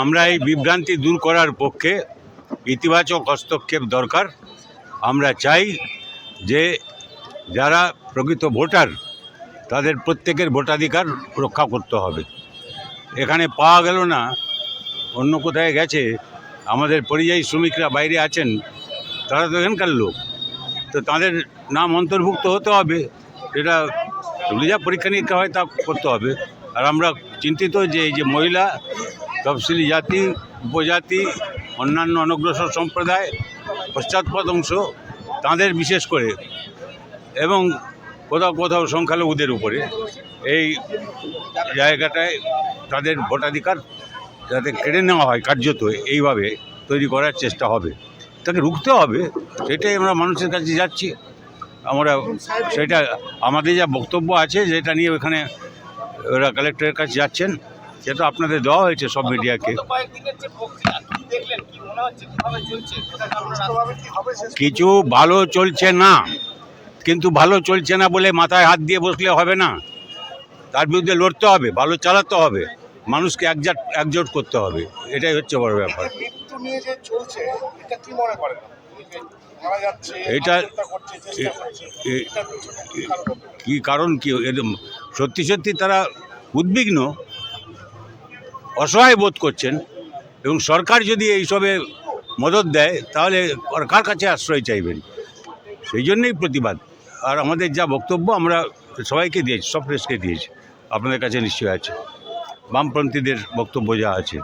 আমরা এই বিভ্রান্তি দূর করার পক্ষে ইতিবাচক হস্তক্ষেপ দরকার। আমরা চাই যে যারা প্রকৃত ভোটার, তাদের প্রত্যেকের ভোটাধিকার রক্ষা করতে হবে। এখানে পাওয়া গেল না, অন্য কোথায় গেছে, আমাদের পরিযায়ী শ্রমিকরা বাইরে আছেন, তারা তো এখানকার লোক। তো তাদের নাম অন্তর্ভুক্ত হতে হবে, এটা যা পরীক্ষা নিরীক্ষা হয় তা করতে হবে। আর আমরা চিন্তিত যে এই যে মহিলা, তফসিলি জাতি, উপজাতি, অন্যান্য অনগ্রসর সম্প্রদায়, পশ্চাৎপদ অংশ তাদের বিশেষ করে এবং কোথাও কোথাও সংখ্যালঘুদের উপরে এই জায়গাটায় তাদের ভোটাধিকার যাতে কেড়ে নেওয়া হয় কার্যত এইভাবে তৈরি করার চেষ্টা হবে। তাকে রুখতে হবে, সেটাই আমরা মানুষের কাছে যাচ্ছি। আমরা সেটা, আমাদের যা বক্তব্য আছে, যেটা নিয়ে ওখানে ওরা কালেক্টরের কাছে যাচ্ছেন সেটা আপনাদের দেওয়া হয়েছে সব মিডিয়াকে কিছু ভালো চলছে না কিন্তু ভালো চলছে না বলে মাথায় হাত দিয়ে বসলে হবে না। তার বিরুদ্ধে লড়তে হবে ভালো চালাতে হবে মানুষকে একজাট একজোট করতে হবে এটাই হচ্ছে বড় ব্যাপার। নিয়ে যে চলছে এটা কি মনে করেন? এটা- কি কারণ কি? সত্যি সত্যি তারা উদ্বিগ্ন অসহায় বোধ করছেন এবং সরকার যদি এইসবে মদত দেয় তাহলে কার কাছে আশ্রয় চাইবেন? সেই জন্যই প্রতিবাদ। আর আমাদের যা বক্তব্য আমরা সবাইকে দিয়েছি সব প্রেসকে দিয়েছি। আপনাদের কাছে নিশ্চয়ই আছে। বামপন্থীদের বক্তব্য যা আছে।